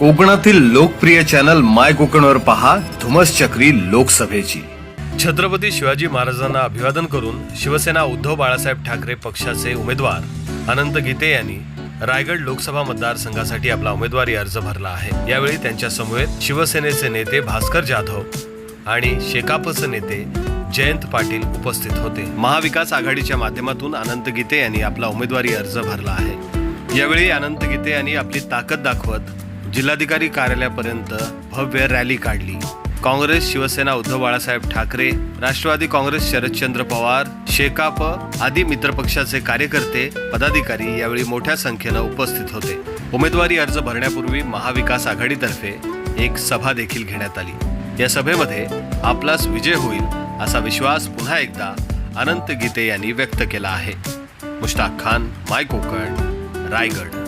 कोकणातील लोकप्रिय चॅनल माय कोकणवर पहा धुमस चक्री लोकसभेची. छत्रपती शिवाजी महाराजांना अभिवादन करून शिवसेना उद्धव बाळासाहेब ठाकरे पक्षाचे उमेदवार अनंत गीते यांनी रायगड लोकसभा मतदारसंघासाठी आपला उमेदवारी अर्ज भरला आहे. यावेळी त्यांच्या समवेत शिवसेनेचे नेते भास्कर जाधव आणि शेकापचे नेते जयंत पाटील उपस्थित होते. महाविकास आघाडीच्या माध्यमातून अनंत गीते यांनी आपला उमेदवारी अर्ज भरला आहे. यावेळी अनंत गीते यांनी आपली ताकद दाखवत जिल्हाधिकारी कार्यालयापर्यंत भव्य रॅली काढली. काँग्रेस शिवसेना उद्धव बाळासाहेब ठाकरे राष्ट्रवादी काँग्रेस शरदचंद्र पवार शेकाप आदी मित्रपक्षाचे कार्यकर्ते पदाधिकारी यावेळी मोठ्या संख्येनं उपस्थित होते. उमेदवारी अर्ज भरण्यापूर्वी महाविकास आघाडीतर्फे एक सभा देखील घेण्यात आली. या सभेमध्ये आपलाच विजय होईल असा विश्वास पुन्हा एकदा अनंत गीते यांनी व्यक्त केला आहे. Mushtaq Khan my Konkan Raigad.